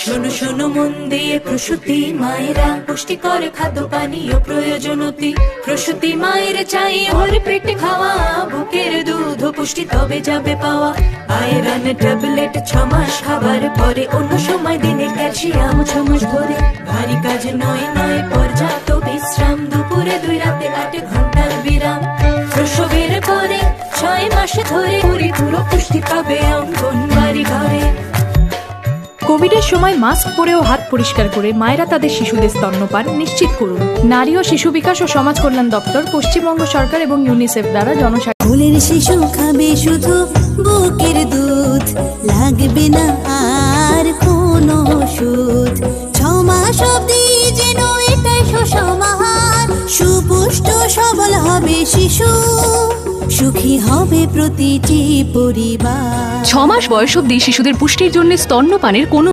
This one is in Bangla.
শোনো শোনো মন দিয়ে প্রসূতি, মায়েরা। পুষ্টিকর খাদ্য, পানীয় প্রয়োজনতি প্রসূতি, মায়ের চাই ওর পেটে খাওয়া। বুকের দুধ পুষ্টি তবে যাবে পাওয়া। আয়রন ট্যাবলেট, ছ মাস খাবার পরে অন্য সময় দিনে ক্যালসিয়াম ছ মাস ধরে। ভারী কাজ নয় নয়, পর্যাপ্ত বিশ্রাম। দুপুরে দুই, রাতে আট ঘণ্টার বিরাম। প্রসবের পরে ছয় মাস ধরে। পরিপূর্ণ কোভিডের সময় মাস্ক পরে ও হাত পরিষ্কার করে মায়েরা তাদের শিশুদের স্তন্যপান নিশ্চিত করুন। নারী ও শিশু বিকাশ ও সমাজ কল্যাণ দপ্তর পশ্চিমবঙ্গ সরকার এবং ইউনিসেফ দ্বারা ফুলের শিশু খাবে শুধু বুকের দুধ লাগবে না আর কোনো ওষুধ। ছ মাস অব্দি যেন এটাই সুসমাহার সুপুষ্ট সবল হবে শিশু সুখী হবে প্রতিটি পরিবার। ছ মাস বয়স অব্দি শিশুদের পুষ্টির জন্য স্তন্যপানের কোনো